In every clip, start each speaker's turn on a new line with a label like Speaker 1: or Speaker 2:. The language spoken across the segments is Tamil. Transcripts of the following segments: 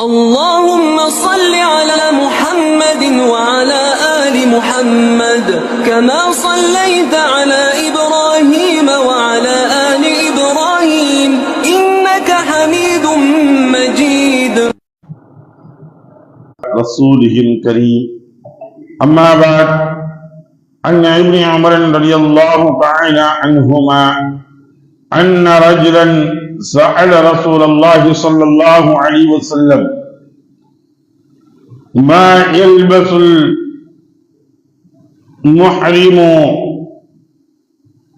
Speaker 1: اللهم صل على محمد وعلى آل محمد كما صليت على إبراهيم وعلى آل إبراهيم إنك حميد مجيد.
Speaker 2: رسوله الكريم. أما بعد عن ابن عمر رضي الله تعالى عنهما أن رجلا سأل رسول الله صلى الله عليه وسلم ما يلبس المحرم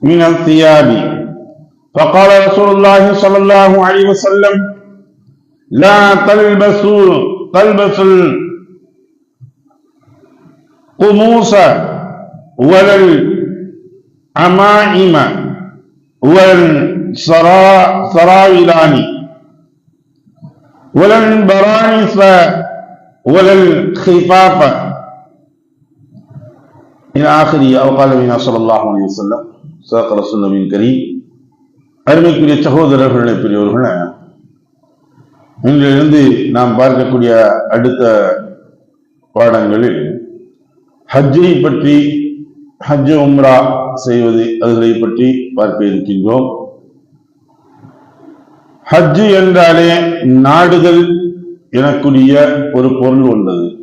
Speaker 2: من الثياب؟ فقال رسول الله صلى الله عليه وسلم لا تلبسوا تلبسوا القموس ولا العمائم والسراويلان ولا البرانس ولا الخفاف إلى آخره أو قال بنا صلى الله عليه وسلم صدق رسول النبي الكريم அருமைக்குரிய சகோதரர்களே பெரியவர்களே இன்றிலிருந்து நாம் பார்க்கக்கூடிய அடுத்த பாடங்களில் ஹஜ்ஜை பற்றி ஹஜ் உம்ரா செய்வது அதுகளை பற்றி பார்க்க இருக்கின்றோம் ஹஜ்ஜு என்றாலே நாடுகள் எனக்கூடிய ஒரு பொருள் உள்ளது.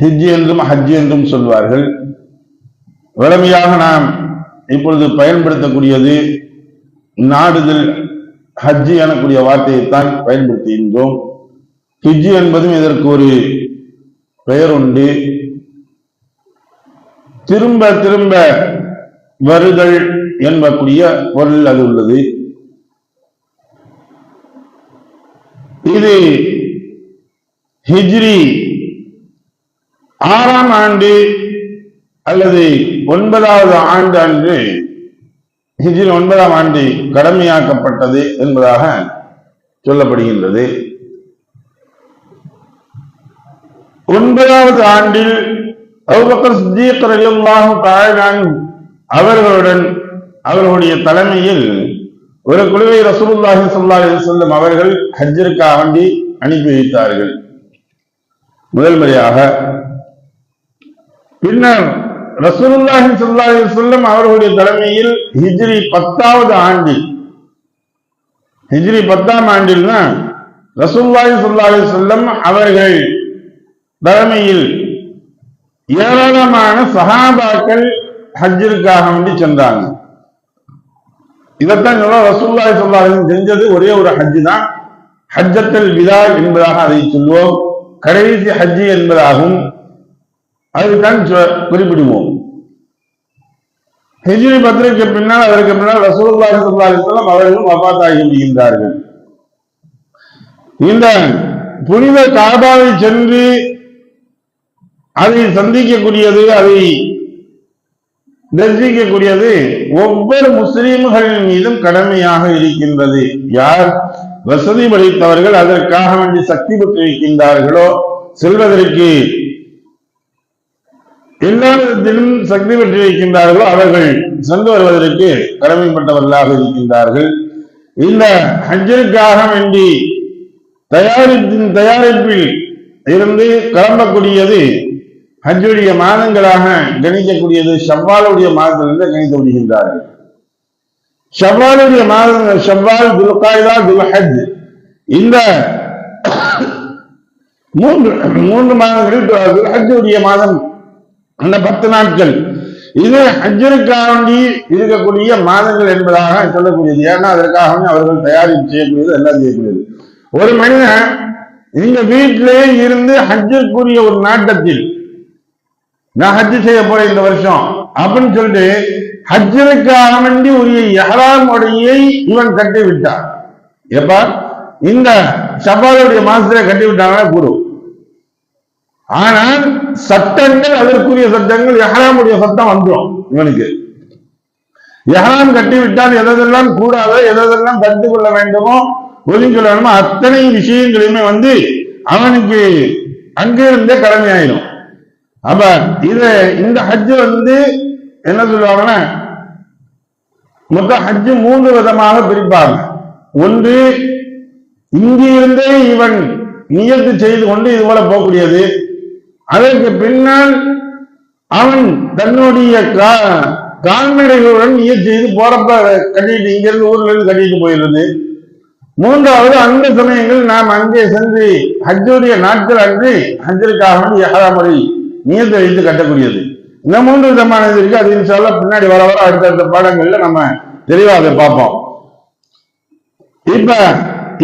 Speaker 2: ஹிஜ் என்றும் ஹஜ் என்றும் சொல்வார்கள். வளமையாக நாம் இப்பொழுது பயன்படுத்தக்கூடியது நாடுதல் ஹஜ்ஜி எனக்கூடிய வார்த்தையைத்தான் பயன்படுத்துகின்றோம். ஹிஜ் என்பதும் இதற்கு ஒரு பெயர் உண்டு. திரும்ப திரும்ப வருதல் என்பக்கூடிய பொருள் அது உள்ளது. இது ஹிஜ்ரி ஆறாம் ஆண்டு அல்லது ஒன்பதாவது ஆண்டு அன்று ஹிஜ்ரி ஒன்பதாம் ஆண்டு கடமையாக்கப்பட்டது என்பதாக சொல்லப்படுகின்றது. ஒன்பதாவது ஆண்டில் அவர்களுடன் அவர்களுடைய தலைமையில் ஒரு குழுவை ரசூலுல்லாஹி ஸல்லல்லாஹு செல்லும் அவர்கள் ஹஜ்ஜிற்காக வேண்டி அனுப்பி வைத்தார்கள். முதல் முறையாக பின்னர் ரசூலுல்லாஹி ஸல்லல்லாஹு செல்லும் அவர்களுடைய தலைமையில் ஹிஜ்ரி பத்தாவது ஆண்டில் ஹிஜ்ரி பத்தாம் ஆண்டில்னா தான் ரசூல்லாஹி அலைஹி வஸல்லம் அவர்கள் தலைமையில் ஏராளமான சகாபாக்கள் ஹஜ்ஜிற்காக வேண்டி சென்றாங்க. இதைத்தான் சொல்ல ரசூல்லாய் சொல்லாலும் செஞ்சது ஒரே ஒரு ஹஜ்ஜு தான் ஹஜ்ஜத்தல் விதா என்பதாக அதை சொல்வோம் கடைசி ஹஜ்ஜி என்பதாகும். அதுதான் சொ- குறிப்பிடுவோம். ஹிஜ்ரி பத்திரிக்கு பின்னால் அதற்கு பின்னால் ரசூலுல்லாஹி ஸல்லல்லாஹு அலைஹி அவர்களும் வஃபாத்தாகி விடுகின்றார்கள். இந்த புனித காபாவை சென்று அதை சந்திக்கக்கூடியது அதை தர்சிக்கக்கூடியது ஒவ்வொரு முஸ்லீம்கள் மீதும் கடமையாக இருக்கின்றது. யார் வசதி படைத்தவர்கள் அதற்காக வேண்டி சக்தி பெற்றிருக்கின்றார்களோ செல்வதற்கு எல்லா விதத்திலும் சக்தி பெற்றிருக்கின்றார்களோ அவர்கள் சென்று வருவதற்கு கடமைப்பட்டவர்களாக இருக்கின்றார்கள். இந்த ஹஜ்ஜிற்காக வேண்டி தயாரிப்பின் தயாரிப்பில் இருந்து கிளம்பக்கூடியது ஹஜ்ஜுடைய மாதங்களாக கணிக்கக்கூடியது செவ்வாலுடைய மாதத்திலிருந்து கணித்து விடுகின்றார்கள் செவ்வாலுடைய மாதங்கள் செவ்வால் துல்காய்தா துல்ஹஜ். இந்த மூன்று மூன்று மாதங்கள் துல்ஹஜுடைய மாதம் அந்த பத்து நாட்கள். இது ஹஜ்ஜிற்காக இருக்கக்கூடிய மாதங்கள் என்பதாக சொல்லக்கூடியது. ஏன்னா அதற்காகவே அவர்கள் தயாரிப்பு செய்யக்கூடியது எல்லாம் செய்யக்கூடியது. ஒரு மனிதன் இந்த வீட்டிலே இருந்து ஹஜ்ஜிற்குரிய ஒரு நாட்டத்தில் நான் ஹஜ்ஜு செய்ய போறேன் இந்த வருஷம். அப்படின்னு சொல்லிட்டு ஹஜ்ஜிற்காக வேண்டி உரிய எஹராம் உடையை இவன் கட்டி விட்டான். எப்ப? இந்த ஷபாலுடைய மாசத்துல கட்டி விட்டாங்க குரு. ஆனால் சட்டங்கள் அதற்குரிய சட்டங்கள் எஹராமுடைய சட்டம் வந்துடும் இவனுக்கு. எஹராம் கட்டி விட்டால் எதெல்லாம் கூடாதோ எதெல்லாம் கண்டு கொள்ள வேண்டுமோ ஒதுங்கி கொள்ள வேண்டுமோ அத்தனை விஷயங்களையுமே வந்து அவனுக்கு அங்கிருந்தே கடமையாயிடும் அப்ப இது இந்த ஹஜ்ஜு வந்து என்ன சொல்லுவாங்கன்னா மொத்தம் ஹஜ்ஜு மூன்று விதமாக பிரிப்பாங்க. ஒன்று இங்கிருந்தே இவன் நியத்து செய்து கொண்டு இது போல போகக்கூடியது. அதற்கு பின்னால் அவன் தன்னுடைய கா- கால்நடைகளுடன் நியத்து செய்து போறப்ப கட்டிட்டு இங்கிருந்து ஊர்ல இருந்து கட்டிட்டு போயிடுறது மூன்றாவது அந்த சமயங்கள் நாம் அங்கே சென்று ஹஜ்ஜுடைய நாட்கள் அன்று ஹஜ்ஜிற்காக வேண்டி நீர் வைத்து கட்டக்கூடியது. இந்த மூன்று விதமானது இருக்கு. அது இன்ஷால்லா பின்னாடி வர வர அடுத்தடுத்த பாடங்கள்ல நம்ம தெளிவாக அதை பார்ப்போம். இப்ப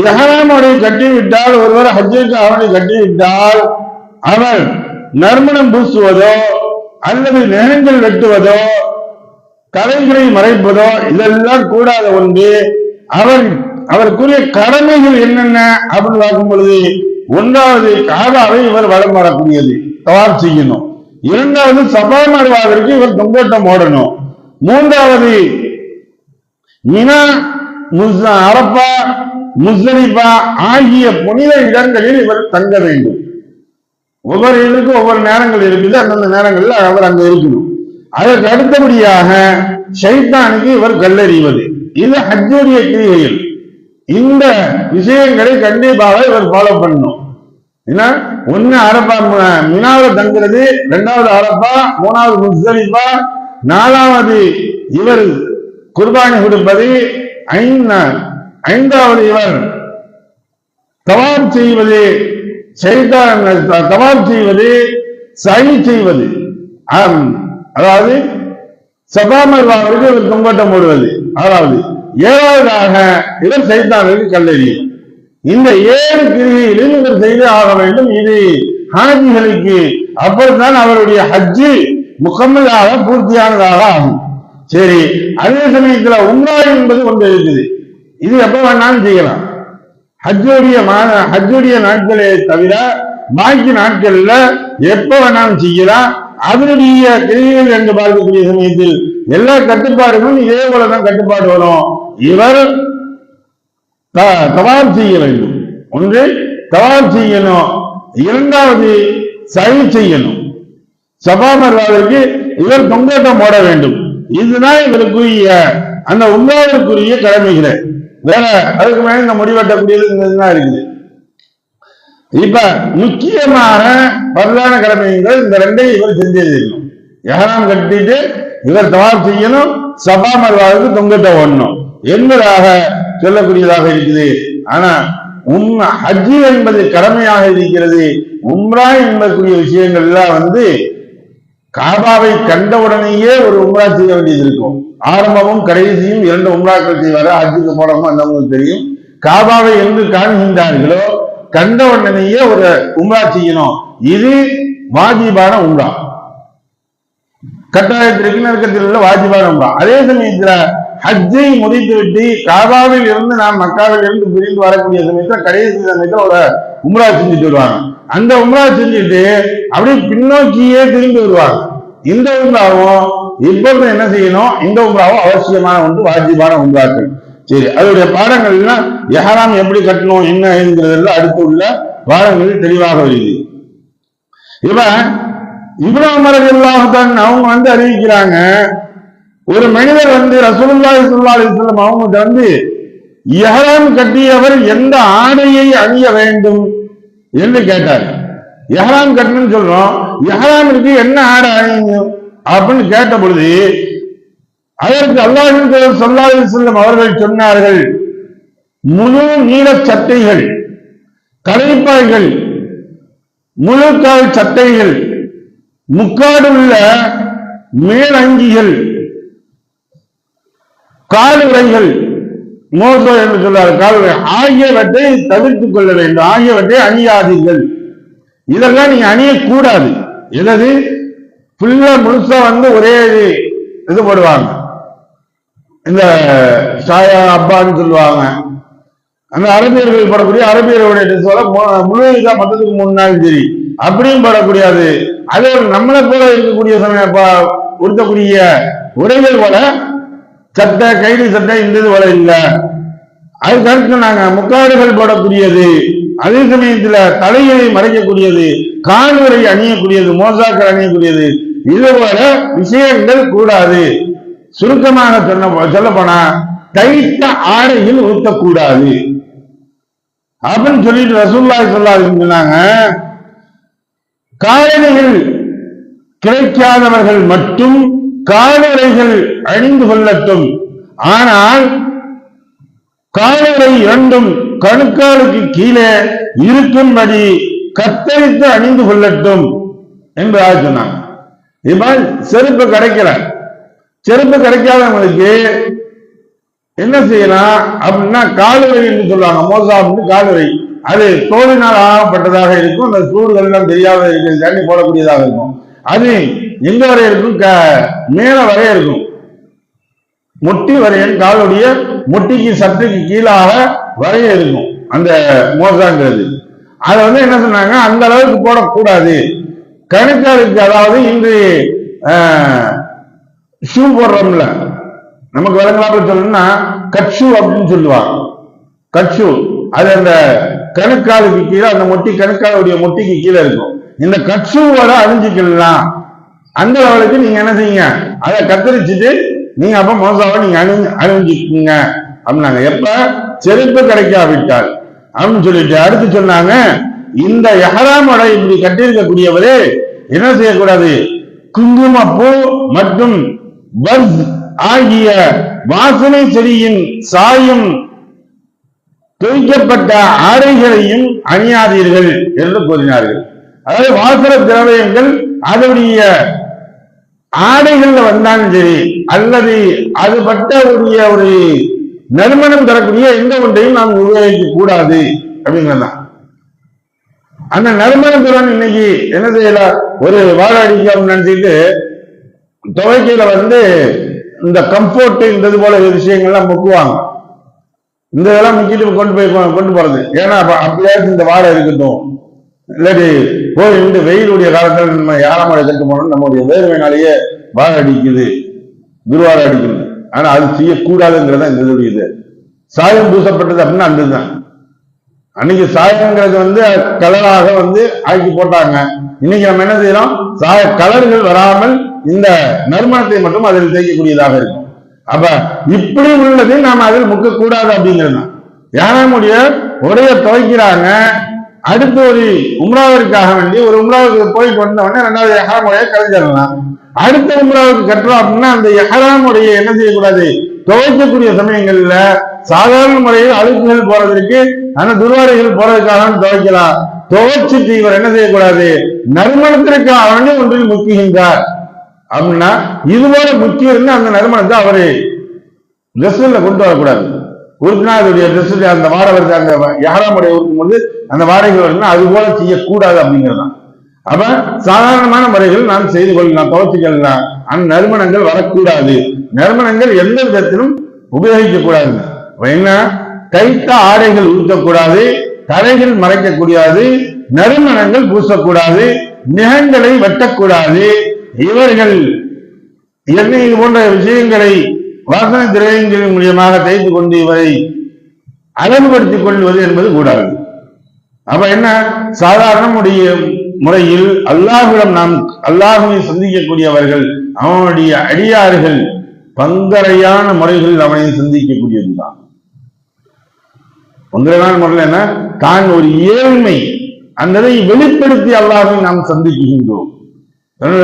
Speaker 2: எஹராமோடை கட்டிவிட்டால் ஒருவர் ஹஜ்ஜிற்கு அவனை கட்டிவிட்டால் அவன் நறுமணம் பூசுவதோ அல்லது நெகங்கள் வெட்டுவதோ கலைகளை மறைப்பதோ இதெல்லாம் கூடாத ஒன்று. அவர் அவருக்குரிய கடமைகள் என்னென்ன? அப்படின்னு பார்க்கும் பொழுது ஒன்றாவது காதாவை இவர் வலம் வரக்கூடியது. தவாப் செய்யணும். இரண்டாவது சபா இவர் தொங்கோட்டம் ஓடணும் மூன்றாவது மினா முஸ் அரப்பா முஸ்தலிஃபா ஆகிய புனித இடங்களில் இவர் தங்க வேண்டும். ஒவ்வொரு இதுக்கும் ஒவ்வொரு நேரங்கள் இருக்குது. அந்தந்த நேரங்களில் அவர் அங்க இருக்கணும். அதற்கு அடுத்தபடியாக ஷைத்தானுக்கு இவர் கல்லறிவது. இது ஹஜ்ஜுடைய கிரிகையில் இந்த விஷயங்களை கண்டிப்பாக இவர் ஃபாலோ பண்ணணும். ஏன்னா ஒண்ணு அரப்பா முன்னாவது தங்குறது ரெண்டாவது அரப்பா மூணாவது முஸ்தலிஃபா நாலாவது இவர் குர்பானி கொடுப்பது ஐந்தாவது இவர் தவாப் செய்வது தவாப் செய்வது சை செய்வது. ஆம், அதாவது சபாமர்வாவிற்கு இவர் தொங்கோட்டம் போடுவது. ஆறாவது ஏழாவதாக இவர் சைத்தானுக்கு கல்லெறியும். இந்த ஏழு கிரியிலும் இவர் செய்து ஆக வேண்டும். இது ஹாஜிகளுக்கு அப்பதான் அவருடைய ஹஜ்ஜு முகமதாக பூர்த்தியானதாக ஆகும். சரி அதே சமயத்துல உம்ரா என்பது ஒன்று இருக்குது. இது எப்ப வேணாலும் செய்யலாம். ஹஜ்ஜுடைய ஹஜ்ஜுடைய நாட்களே தவிர பாக்கி நாட்கள்ல எப்ப வேணாலும் செய்யலாம். அதனுடைய கிரியைகள் என்று பார்க்கக்கூடிய சமயத்தில் எல்லா கட்டுப்பாடுகளும் இதே போலதான் கட்டுப்பாடு வரும். இவர் த- செய்ய வேண்டும் ஒன்று தவார் செய்யணும் இரண்டாவது சரி செய்யணும் சபாமர்வாவிற்கு இவர் தொங்கோட்டம் போட வேண்டும். இதுதான் இவருக்குரிய அந்த உண்மையாவிற்குரிய கடமைகளை. வேற அதுக்கு மேல இந்த முடிவெட்டக்கூடியது இருக்குது. இப்ப முக்கியமான பிரதான கடமைகள் இந்த ரெண்டையும் இவர் செஞ்சிருக்கணும் எஹராம் கட்டிட்டு இவர் தவார் செய்யணும் சபா தொங்கட்ட ஒண்ணும். என்பதாக சொல்லக்கூடியதாக இருக்குது? ஆனா உம் ஹஜ்ஜி என்பது கடமையாக இருக்கிறது. உம்ரா என்பதற்குரிய விஷயங்கள் எல்லாம் வந்து காபாவை கண்டவுடனேயே ஒரு உம்ரா செய்ய வேண்டியது இருக்கும். ஆரம்பமும் கடைசியும் இரண்டு உம்ராக்கள் செய்வாரு ஹஜ்ஜுக்கு போனவங்க அந்தவங்களுக்கு தெரியும். காபாவை என்று காண்கின்றார்களோ கண்ட உடனேயே ஒரு உம்ரா செய்யணும். இது வாஜிபான உம்ரா. கட்டாயத்திற்கு நெருக்கத்தில் உள்ள வாஜிபான அதே சமயத்துல ஹஜ்ஜை முடித்துவிட்டு காபாவில் இருந்து நாம் மக்காவில் இருந்து பிரிந்து வரக்கூடிய சமயத்துல கடைசி சமயத்துல ஒரு உம்ரா செஞ்சுட்டு வருவாங்க. அந்த உம்ரா செஞ்சுட்டு அப்படியே பின்னோக்கியே திரும்பி வருவாங்க. இந்த உம்ராவும் இப்பொழுது என்ன செய்யணும்? இந்த உம்ராவும் அவசியமான ஒன்று வாஜிபான உம்ராக்கள். சரி அதோடைய பாடங்கள்னா எஹராம் எப்படி கட்டணும் என்ன என்கிறதெல்லாம் அடுத்து உள்ள பாடங்கள் தெளிவாக வருது இவன் இப்ராஹிம் ரலியல்லாஹு அவங்க வந்து அறிவிக்கிறாங்க ஒரு மனிதர் வந்து ரசூலுல்லாஹி ஸல்லல்லாஹு அலைஹி அவங்க வந்து எஹராம் கட்டியவர் எந்த ஆடையை அணிய வேண்டும் என்று கேட்டார். எஹராம் கட்டணும்னு சொல்றோம் எஹராமிற்கு என்ன ஆடை அணியும் அப்படின்னு கேட்ட பொழுது அதற்கு அல்லாஹின் தூதர் செல்லும் அவர்கள் சொன்னார்கள் முழு நீளச் சட்டைகள் கலைப்பாய்கள் முழுக்கால் சட்டைகள் முக்காடு உள்ள மேலங்கிகள் காலுறைகள் மோசோ என்று சொல்றார் காலுறை ஆகியவற்றை தவிர்த்துக் கொள்ள வேண்டும். ஆகியவற்றை அணியாதீர்கள். இதெல்லாம் நீங்க அணியக்கூடாது. எனது புள்ள முழுசா வந்து ஒரே இது இது போடுவாங்க. இந்த சாயா அப்பான்னு சொல்லுவாங்க. அந்த அரபியர்கள் போடக்கூடிய அரபியர்களுடைய dress முழு இதா மொத்தத்துக்கு மூணு நாள் தெரியும் அப்படியும் போடக்கூடாது அதே நம்மளை போல இருக்கக்கூடிய சமயம் ப- உடுத்தக்கூடிய உடைகள் போல சட்டை கைது சட்டை இந்த இது போல இல்ல. அதுக்கு அடுத்து நாங்க முக்காடுகள் போடக்கூடியது. அதே சமயத்துல தலையை மறைக்கக்கூடியது கால்வரை அணியக்கூடியது மோசாக்கள் அணியக்கூடியது. இது போல விஷயங்கள் கூடாது. சுருக்கமாக சொன்ன சொல்ல போனா தைத்த ஆடையில் ஊத்தக்கூடாது அப்படின்னு சொல்லிட்டு ரசூல்லாய் சொல்லாது சொன்னாங்க. காலணிகள் கிடைக்காதவர்கள் மட்டும் காலரைகள் அணிந்து கொள்ளட்டும். ஆனால் காலரை இரண்டும் கணுக்காலுக்கு கீழே இருக்கும்படி கத்தரித்து அணிந்து கொள்ளட்டும் என்பதாக சொன்னாங்க இது செருப்பு கிடைக்கிறார் செருப்பு கிடைக்காதவங்களுக்கு என்ன செய்யலாம் அப்படின்னா காலுரை என்று சொல்லுவாங்க. மோசா அப்படின்னு காலுரை அது தோலினால் ஆகப்பட்டதாக இருக்கும் அந்த சூடுகள் எல்லாம் தெரியாத இருக்கிறது தண்ணி போடக்கூடியதாக இருக்கும். அது எங்க வரை இருக்கும்? மேல வரை இருக்கும். முட்டி வரையன் காலுடைய முட்டிக்கு சத்துக்கு கீழாக வரைய இருக்கும் அந்த மோசாங்கிறது அதை வந்து என்ன சொன்னாங்க? அந்த அளவுக்கு போடக்கூடாது. கணுக்காலுக்கு அதாவது இன்று ஷூ போடுறோம்ல நமக்கு விளங்கலாப்ப சொல்லணும்னா கட்சு அப்படின்னு சொல்லுவாங்க. கட்சு அது அந்த கணுக்காலுக்கு கீழே அந்த மொட்டி கணுக்காலுடைய மொட்டிக்கு கீழே இருக்கும். இந்த கட்சுவோட அழிஞ்சுக்கலாம் அந்த லெவலுக்கு நீங்க என்ன செய்யுங்க? அதை கத்தரிச்சுட்டு நீங்க அப்ப மோசாவை நீங்க அணி அணிஞ்சுக்குங்க அப்படின்னாங்க எப்ப? செருப்பு கிடைக்காவிட்டால். அப்படின்னு சொல்லிட்டு அடுத்து சொன்னாங்க இந்த எஹராமோட இப்படி கட்டியிருக்கக்கூடியவரே என்ன செய்யக்கூடாது? குங்குமப்பூ மற்றும் பஸ் ஆகிய வாசனை செடியின் சாயும் துவைக்கப்பட்ட ஆடைகளையும் அணியாதீர்கள் என்று கூறினார்கள். அதாவது வாசன திரவியங்கள் அதனுடைய ஆடைகள்ல வந்தாலும் சரி அல்லது அது பட்ட ஒரு நறுமணம் தரக்கூடிய எந்த ஒன்றையும் நாம் உபயோகிக்க கூடாது அப்படிங்கிறதான் அந்த நறுமணத்துடன் இன்னைக்கு என்ன செய்யல? ஒரு வாழடிக்க நினைச்சிட்டு துவைக்கையில வந்து இந்த கம்ஃபோர்ட் இந்த இது போல விஷயங்கள்லாம் முக்குவாங்க. இந்த இதெல்லாம் முக்கியத்துவம் கொண்டு போய் கொண்டு போறது. ஏன்னா அப்படியாச்சும் இந்த வாழை இருக்கட்டும். இல்லாட்டி போய் இந்த வெயிலுடைய காலத்தில் நம்ம யாராமலை கட்டு போனோம் நம்மளுடைய வேர்வையினாலேயே வாழை அடிக்குது. துருவாரம் அடிக்குது. ஆனா அது செய்யக்கூடாதுங்கிறத இந்த இது சாயம் பூசப்பட்டது அப்படின்னா அந்த தான் அன்னைக்கு சாயங்கிறது வந்து கலராக வந்து ஆக்கி போட்டாங்க. இன்னைக்கு நம்ம என்ன செய்யறோம் சாய கலர்கள் வராமல் இந்த நறுமணத்தை மட்டும் அதில் தேய்க்கக்கூடியதாக இருக்கும். அப்ப இப்படி உள்ளதை நாம் அதில் முக்க கூடாது அப்படிங்கிறது தான். யாராமுடைய உடைய துவைக்கிறாங்க. அடுத்து ஒரு உம்ராவிற்காக வேண்டி ஒரு உம்ராவுக்கு போய் கொண்ட உடனே ரெண்டாவது எஹராமுடைய கலைஞ்சிடலாம் அடுத்த உம்ராவுக்கு கட்டுறோம் அப்படின்னா அந்த எஹராமுடைய என்ன செய்யக்கூடாது? துவைக்கக்கூடிய சமயங்கள்ல சாதாரண முறையில் அழுக்குகள் போறதற்கு ஆனா துர்வாரிகள் போறதுக்காக துவைக்கலாம். துவைச்சிட்டு இவர் என்ன செய்யக்கூடாது? நறுமணத்திற்காக வேண்டி ஒன்றில் முக்குகின்றார். அப்படின்னா இதுவரை முக்கியம் இருந்து அந்த தான் அவரு ட்ரெஸ்ல கொண்டு வரக்கூடாது. உறுப்பினா அதோடைய ட்ரெஸ் அந்த வாடகை வருது அந்த யாராமுடைய உறுக்கும் போது அந்த வாடகைகள் வருதுன்னா அது போல செய்யக்கூடாது அப்படிங்கிறதான். அப்ப சாதாரணமான முறைகள் நாம் செய்து கொள்ளலாம் துவச்சிக்கலாம் அந்த நறுமணங்கள் வரக்கூடாது. நறுமணங்கள் எந்த விதத்திலும் உபயோகிக்க கூடாது என்ன? கைத்த ஆடைகள் ஊற்றக்கூடாது தலைகள் மறைக்கக்கூடாது நறுமணங்கள் பூசக்கூடாது நிகங்களை வெட்டக்கூடாது. இவர்கள் எண்ணெய் போன்ற விஷயங்களை வாசனை திரவியங்களின் மூலியமாக தைத்து கொண்டு இவரை அழகுபடுத்திக் கொள்வது என்பது கூடாது. அப்ப என்ன? சாதாரண முறையில் அல்லாஹுடம் நாம் அல்லாஹுவை சந்திக்கக்கூடியவர்கள் அவனுடைய அடியார்கள் பங்கரையான முறைகளில் அவனை சந்திக்கக்கூடியதுதான். பங்கரையான முறையில் என்ன? தான் ஒரு ஏழ்மை அந்த வெளிப்படுத்தி அல்லாஹை நாம் சந்திக்கின்றோம்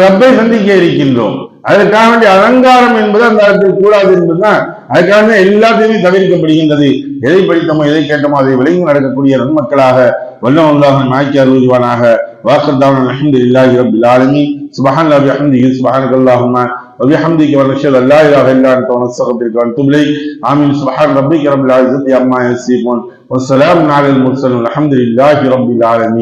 Speaker 2: ரப்பை சந்திக்க இருக்கின்றோம் அதற்காக வேண்டிய அலங்காரம் என்பது அந்த இடத்தில் கூடாது என்பதுதான் அதுக்காக எல்லாத்தையுமே தவிர்க்கப்படுகின்றது எதை படித்தோமோ எதை கேட்டோமோ அதை விளங்கி நடக்கக்கூடிய நன்மக்களாக வல்லம் அல்லாஹ் நாய்க்கு அருள்வானாக வாக்கர்தான் அலமது இல்லாஹி ரபில் ஆலமி சுபஹான் அபி அஹமதி சுபஹான் அல்லாஹுமா وبحمدك ونشهد ان لا اله الا انت ونستغفرك ونتوب اليك امين سبحان ربك رب العزه عما يصفون والسلام على المرسلين والحمد لله رب العالمين